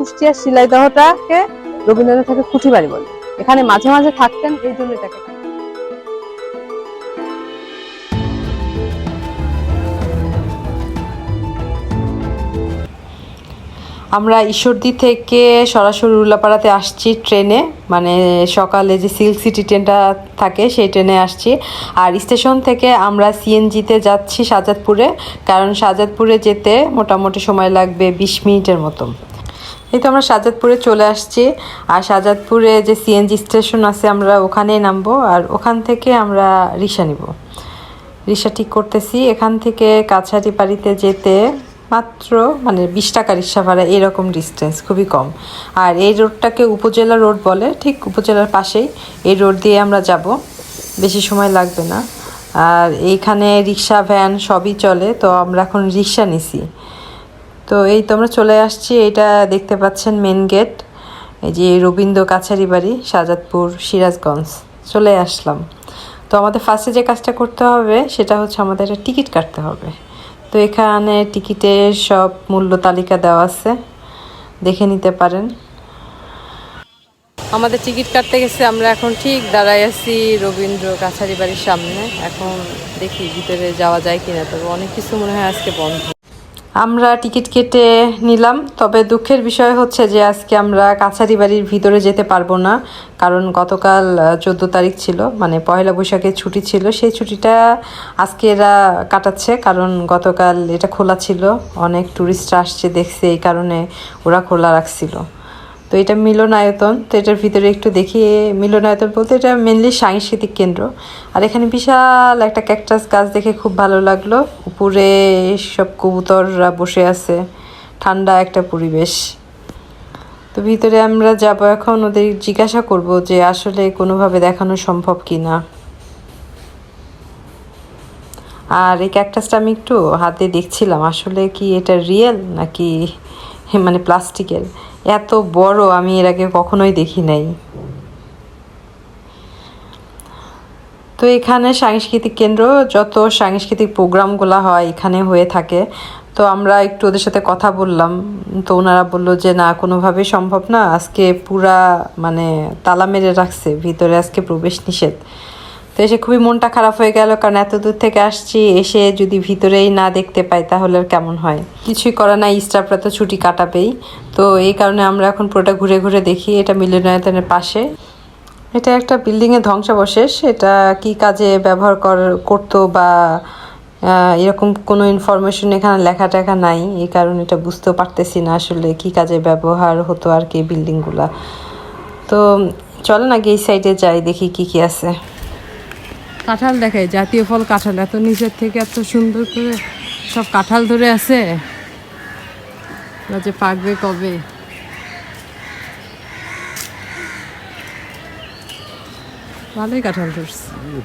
কুষ্টিয়ার শিলাইদহটাকে রবীন্দ্রনাথ ঠাকুর কুঠি বাড়ি বলে। এখানে মাঝে মাঝে থাকতেন, এই জন্য এটাকে আমরা ঈশ্বরদী থেকে সরাসরি উল্লাপাড়াতে আসছি ট্রেনে। মানে সকালে যে সিল্ক সিটি ট্রেনটা থাকে, সেই ট্রেনে আসছি। আর স্টেশন থেকে আমরা সিএনজিতে যাচ্ছি শাহজাদপুরে কারণ শাহজাদপুরে যেতে মোটামুটি সময় লাগবে বিশ মিনিটের মতো এই তো আমরা শাহজাদপুরে চলে আসছি। আর শাহজাদপুরে যে সিএনজি স্টেশন আছে, আমরা ওখানেই নামবো। আর ওখান থেকে আমরা রিক্সা নিব। রিক্সা ঠিক করতেছি। এখান থেকে কাছারি বাড়িতে যেতে মাত্র মানে বিশ টাকা রিক্সা ভাড়া এরকম ডিস্টেন্স খুবই কম। আর এই রোডটাকে উপজেলা রোড বলে, ঠিক উপজেলার পাশেই। এই রোড দিয়ে আমরা যাব। বেশি সময় লাগবে না। আর এইখানে রিক্সা, ভ্যান সবই চলে। তো আমরা এখন রিক্সা নিছি। তো এই তো আমরা চলে আসছি এটা দেখতে পাচ্ছেন মেন গেট এই যে রবীন্দ্র কাছারি বাড়ি, সাজাদপুর, সিরাজগঞ্জ, চলে আসলাম। তো আমাদের ফার্স্টে যে কাজটা করতে হবে, সেটা হচ্ছে আমাদের একটা টিকিট কাটতে হবে। তো এখানে টিকিটের সব মূল্য তালিকা দেওয়া আছে, দেখে নিতে পারেন। আমাদের টিকিট কাটতে গেছে, আমরা এখন ঠিক দাঁড়াই আছি রবীন্দ্র কাছারি বাড়ির সামনে। এখন দেখি ভিতরে যাওয়া যায় কিনা, তবে অনেক কিছু মনে হয় আজকে বন্ধ। আমরা টিকিট কেটে নিলাম, তবে দুঃখের বিষয় হচ্ছে যে আজকে আমরা কাছারি বাড়ির ভিতরে যেতে পারব না, কারণ গতকাল চোদ্দ তারিখ ছিল মানে পয়লা বৈশাখের ছুটি ছিল। সেই ছুটিটা আজকে এরা কাটাচ্ছে, কারণ গতকাল এটা খোলা ছিল, অনেক ট্যুরিস্টরা আসছে, দেখছে এই কারণে ওরা খোলা রাখছিল। তো এটা মিলনায়তন, তো এটার ভিতরে একটু দেখি। মিলনায়তন বলতে এটা মেনলি সাংস্কৃতিক কেন্দ্র। আর এখানে বিশাল একটা ক্যাকটাস গাছ দেখে খুব ভালো লাগল। উপরে সব কবুতররা বসে আছে। ঠান্ডা একটা পরিবেশ। তো ভিতরে আমরা যাব এখন, ওদের জিজ্ঞাসা করব যে আসলে কোনোভাবে দেখানো সম্ভব কি না আর এই ক্যাকটাসটা আমি একটু হাতে দেখছিলাম, আসলে কি এটা রিয়েল নাকি মানে প্লাস্টিকের। এত বড় আমি এর আগে কখনোই দেখি নাই। তো এখানে সাংস্কৃতিক কেন্দ্র, যত সাংস্কৃতিক প্রোগ্রামগুলো হয় এখানে হয়ে থাকে। তো আমরা একটু ওদের সাথে কথা বললাম। তো ওনারা বলল যে, না, কোনোভাবেই সম্ভব না। আজকে পুরা মানে তালা মেরে রাখছে। ভিতরে আজকে প্রবেশ নিষেধ। এসে খুবই মনটা খারাপ হয়ে গেল, কারণ এত দূর থেকে আসছি, এসে যদি ভিতরেই না দেখতে পাই তাহলে আর কেমন হয়? কিছুই করা নাই, স্টাফরা তো ছুটি কাটাবেই। তো এই কারণে আমরা এখন পুরোটা ঘুরে ঘুরে দেখি, এটা মিলনায়তনের পাশে। এটা একটা বিল্ডিংয়ের ধ্বংসাবশেষ, এটা কি কাজে ব্যবহার কর, করতো বা এরকম কোনো ইনফরমেশন এখানে লেখা টেখা নাই, এই কারণে এটা বুঝতেও পারতেছি না আসলে কি কাজে ব্যবহার হতো আর কি বিল্ডিংগুলা। তো চলে না এই সাইডে যাই, দেখি কি কি আছে। কাঁঠাল দেখায় জাতীয় ফল কাঁঠাল। এত নিচের থেকে এত সুন্দর করে সব কাঁঠাল ধরে আছে। যে পাকবে কবে? ভালোই কাঁঠাল ধরছে।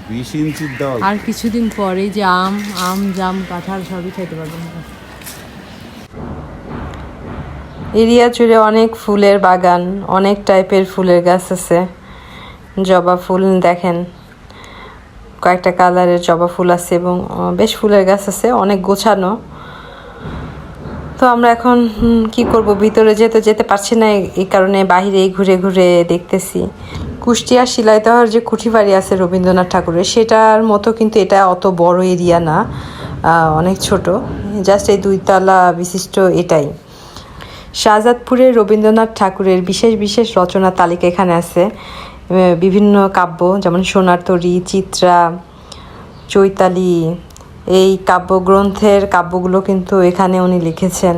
বিশ ইঞ্চির দল আর কিছুদিন পরেই যে আম আম জাম কাঁঠাল সবই খেতে পারবেন। এরিয়া জুড়ে অনেক ফুলের বাগান অনেক টাইপের ফুলের গাছ আছে। জবা ফুল দেখেন। কয়েকটা কালারের জবা ফুল আছে এবং বেশ ফুলের গাছ আছে, অনেক গোছানো। তো আমরা এখন কি করব? ভিতরে যেতে যেতে পারছি না, এই- কারণে বাহিরেই ঘুরে ঘুরে দেখতেছি। কুষ্টিয়া শিলাইদহর যে কুঠি বাড়ি আছে রবীন্দ্রনাথ ঠাকুরের, সেটার মতো কিন্তু এটা অত বড় এরিয়া না অনেক ছোট। জাস্ট এই দুইতলা বিশিষ্ট এটাই। শাহজাদপুরের রবীন্দ্রনাথ ঠাকুরের বিশেষ বিশেষ রচনা তালিকা এখানে আছে। বিভিন্ন কাব্য, যেমন সোনার তরী, চিত্রা, চৈতালি, এই কাব্যগ্রন্থের কাব্যগুলো কিন্তু এখানে উনি লিখেছেন।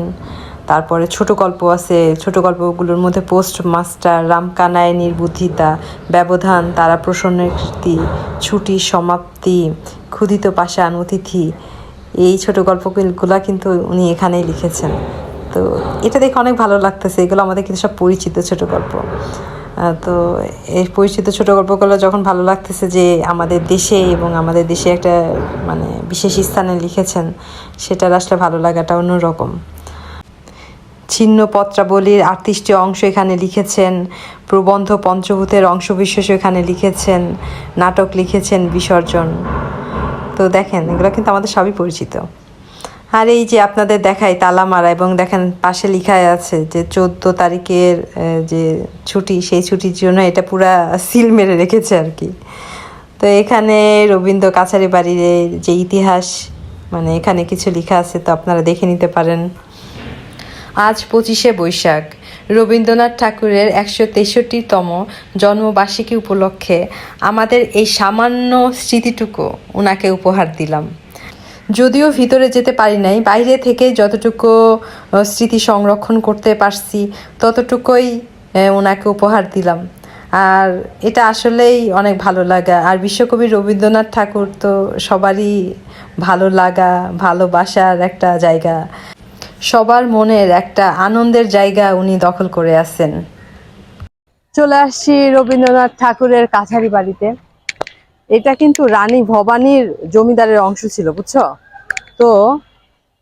তারপরে ছোট গল্প আছে, ছোট গল্পগুলোর মধ্যে পোস্ট মাস্টার রামকানায় নির্বুদ্ধিতা, ব্যবধান, তারা প্রসন্নের কীর্তি, ছুটি, সমাপ্তি, ক্ষুধিত পাষাণ, অতিথি, এই ছোট গল্পগুলা কিন্তু উনি এখানেই লিখেছেন। তো এটা দেখে অনেক ভালো লাগতেছে, এগুলো আমাদের কিন্তু সব পরিচিত ছোট গল্প। তো এই পরিচিত ছোট গল্পগুলো যখন ভালো লাগতেছে যে আমাদের দেশে এবং আমাদের দেশে একটা মানে বিশেষ স্থানে লিখেছেন, সেটার আসলে ভালো লাগাটা অন্যরকম। ছিন্ন পত্রাবলীর আটত্রিশটি অংশ এখানে লিখেছেন, প্রবন্ধ পঞ্চভূতের অংশবিশেষ এখানে লিখেছেন, নাটক লিখেছেন বিসর্জন। তো দেখেন, এগুলো কিন্তু আমাদের সবই পরিচিত। আর এই যে আপনাদের দেখাই তালা মারা এবং দেখেন পাশে লিখাই আছে যে চোদ্দ তারিখের যে ছুটি, সেই ছুটির জন্য এটা পুরা সিল মেরে রেখেছে আর কি। তো এখানে রবীন্দ্র কাছারি বাড়ির যে ইতিহাস মানে এখানে কিছু লেখা আছে তো আপনারা দেখে নিতে পারেন। আজ পঁচিশে বৈশাখ, রবীন্দ্রনাথ ঠাকুরের একশো তেষট্টিতম জন্মবার্ষিকী উপলক্ষে আমাদের এই সামান্য স্মৃতিটুকু ওনাকে উপহার দিলাম। যদিও ভিতরে যেতে পারি নাই, বাইরে থেকে যতটুকু স্মৃতি সংরক্ষণ করতে পারছি, ততটুকুই ওনাকে উপহার দিলাম। আর এটা আসলেই অনেক ভালো লাগা। আর বিশ্বকবি রবীন্দ্রনাথ ঠাকুর তো সবারই ভালো লাগা, ভালোবাসার একটা জায়গা। সবার মনের একটা আনন্দের জায়গা উনি দখল করে আছেন। চলে আসছি রবীন্দ্রনাথ ঠাকুরের কাছারি বাড়িতে। এটা কিন্তু রানী ভবানীর জমিদারের অংশ ছিল, বুঝছ? তো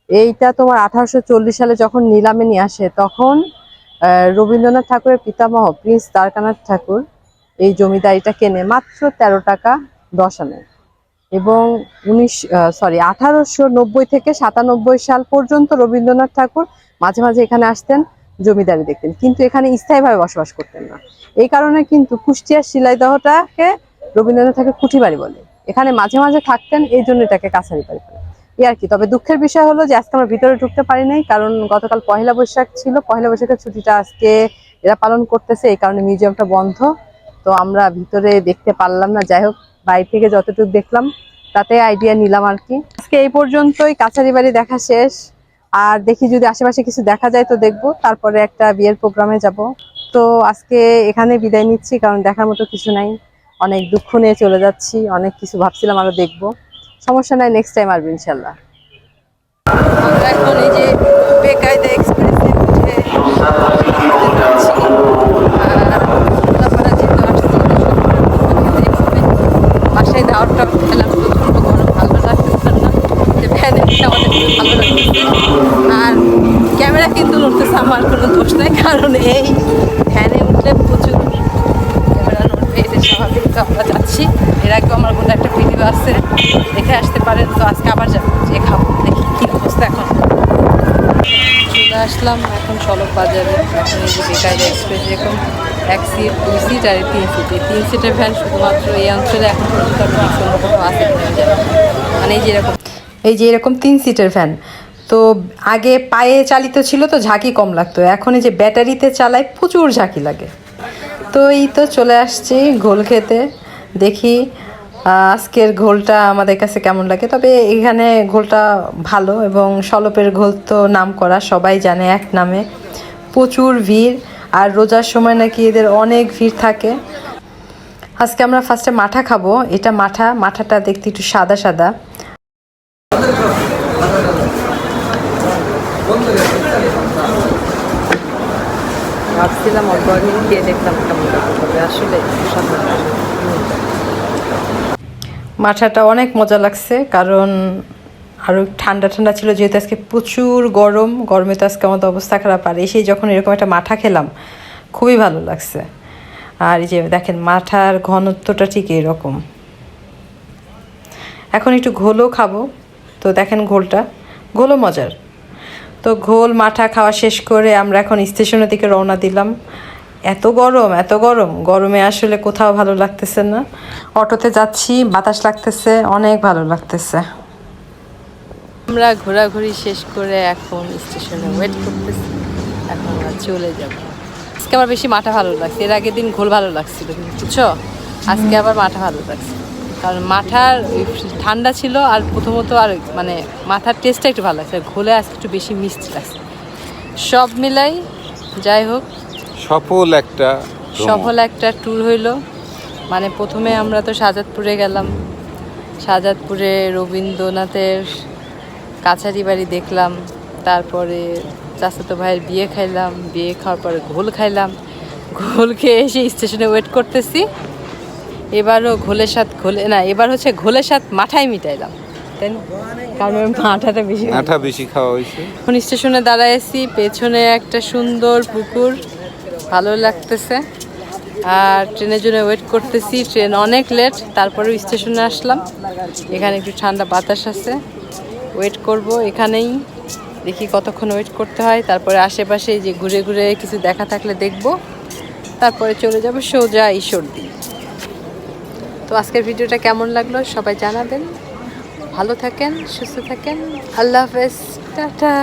এইটা তোমার আঠারোশো চল্লিশ সালে যখন নিলামে নিয়ে আসে, তখন রবীন্দ্রনাথ ঠাকুরের পিতামহ প্রিন্স দ্বারকানাথ ঠাকুর এই জমিদারিটা কেনে মাত্র তেরো টাকা দশ আনে। এবং উনিশ সরি আঠারোশো নব্বই থেকে সাতানব্বই সাল পর্যন্ত রবীন্দ্রনাথ ঠাকুর মাঝে মাঝে এখানে আসতেন, জমিদারি দেখতেন। কিন্তু এখানে স্থায়ীভাবে বসবাস করতেন না। এই কারণে কিন্তু কুষ্টিয়ার শিলাইদহটাকে রবীন্দ্রনাথ কুঠি বাড়ি বলে। এখানে মাঝে মাঝে থাকতেন, এই জন্য এটাকে কাছারি বাড়ি বলে। এই আর কি? তবে দুঃখের বিষয় হলো যে আজকে আমরা ভিতরে ঢুকতে পারি নাই, কারণ গতকাল পহেলা বৈশাখ ছিল। পহেলা বৈশাখের ছুটিটা আজকে এরা পালন করতেছে, এই কারণে মিউজিয়ামটা বন্ধ। তো আমরা ভিতরে দেখতে পারলাম না। যাই হোক বাইরে থেকে যতটুকু দেখলাম, তাতে আইডিয়া নিলাম আর কি। আজকে এই পর্যন্তই, কাছারি বাড়ি দেখা শেষ। আর দেখি যদি আশেপাশে কিছু দেখা যায় তো দেখব। তারপরে একটা বিয়ের প্রোগ্রামে যাব। তো আজকে এখানে বিদায় নিচ্ছি, কারণ দেখার মতো কিছু নাই। অনেক দুঃখ নিয়ে চলে যাচ্ছি, অনেক কিছু ভাবছিলাম, আরও দেখব। সমস্যা নাই নেক্সট টাইম আসব ইনশাল্লাহ। এখন এই যে বেকায়দা উঠে খেলাম ভালো আর ক্যামেরা কিন্তু নড়তেছে আমার কোনো দোষ নাই, কারণ এই উঠলে প্রচুর তো আমরা যাচ্ছি। এর আগে আমার মধ্যে একটা ভিডিও আছে, দেখে আসতে পারেন। তো আজকে আবার যাব যে খাব, দেখি কী অবস্থা এখন। চলে আসলাম এখন সড়ক বাজারে। এখন এই যে বেকায়দা এক্সপ্রেস এরকম এক সিট দুই সিট আর তিন সিট এই তিন সিটের ভ্যান শুধুমাত্র এই অঞ্চলে এখন পর্যন্ত কিনা। মানে এই যে এরকম, এই যে এরকম তিন সিটের ভ্যান তো আগে পায়ে চালিত ছিল তো ঝাঁকি কম লাগতো। এখন এই যে ব্যাটারিতে চালায় প্রচুর ঝাঁকি লাগে। তো এই তো চলে আসছি ঘোল খেতে। দেখি আজকের ঘোলটা আমাদের কাছে কেমন লাগে। তবে এখানে ঘোলটা ভালো এবং সলপের ঘোল তো নাম করা সবাই জানে এক নামে। প্রচুর ভিড় আর রোজার সময় নাকি এদের অনেক ভিড় থাকে। আজকে আমরা ফার্স্টে মাঠা খাব। এটা মাঠা, মাঠাটা দেখতে একটু সাদা সাদা। ভাবছিলাম অর্গানিক গিয়ে দেখলাম কেমন তবে আসলে। মাঠাটা অনেক মজা লাগছে, কারণ আরও ঠান্ডা ঠান্ডা ছিল, যেহেতু আজকে প্রচুর গরম, গরমে তো আজকে আমাদের অবস্থা খারাপ। আর এসেই যখন এরকম একটা মাঠা খেলাম, খুবই ভালো লাগছে। আর এই যে দেখেন, মাঠার ঘনত্বটা ঠিক এরকম। এখন একটু ঘোলও খাব, তো দেখেন ঘোলটা। ঘোলও মজার। তো ঘোল, মাঠা খাওয়া শেষ করে আমরা এখন স্টেশনের দিকে রওনা দিলাম। এত গরম এত গরম। গরমে আসলে কোথাও ভালো লাগতেছে না। অটোতে যাচ্ছি, বাতাস লাগতেছে, অনেক ভালো লাগতেছে। আমরা ঘোরাঘুরি শেষ করে এখন স্টেশনে ওয়েট করতেছি। এখন আমরা চলে যাব। আজকে আমার বেশি মাঠা ভালো লাগছে। এর আগের দিন ঘোল ভালো লাগছিল, বুঝছ? আজকে আবার মাঠা ভালো লাগছে। কারণ মাথার ঠান্ডা ছিল আর প্রথমত আর মানে মাথার টেস্টটা একটু ভালো লাগছে ঘোলে আজকে একটু বেশি মিষ্টি লাগছে। সব মিলাই যাই হোক। সফল একটা সফল একটা ট্যুর হইল। মানে প্রথমে আমরা তো শাহজাদপুরে গেলাম। শাহজাদপুরে রবীন্দ্রনাথের কাছারি বাড়ি দেখলাম। তারপরে চাচাতো ভাইয়ের বিয়ে খাইলাম। বিয়ে খাওয়ার পরে ঘোল খাইলাম। ঘোল খেয়ে এসে স্টেশনে ওয়েট করতেছি। এবারও ঘোলের সাথ ঘোলে না এবার হচ্ছে ঘোলের সাথ মাঠাই মিটাইলাম। তাই না? কারণ ওই মাঠাটা বেশি আঠা বেশি খাওয়া হয়েছে। এখন স্টেশনে দাঁড়াইছি পেছনে একটা সুন্দর পুকুর ভালো লাগতেছে। আর ট্রেনের জন্য ওয়েট করতেছি ট্রেন অনেক লেট তারপরেও স্টেশনে আসলাম। এখানে একটু ঠান্ডা বাতাস আছে। ওয়েট করব এখানেই দেখি কতক্ষণ ওয়েট করতে হয়। তারপরে আশেপাশে যে ঘুরে ঘুরে কিছু দেখা থাকলে দেখব। তারপরে চলে যাব সোজা ঈশ্বরদী। তো আজকের ভিডিওটা কেমন লাগল সবাই জানাবেন। ভালো থাকেন সুস্থ থাকেন। আল্লাহ হাফেজ। টাটা।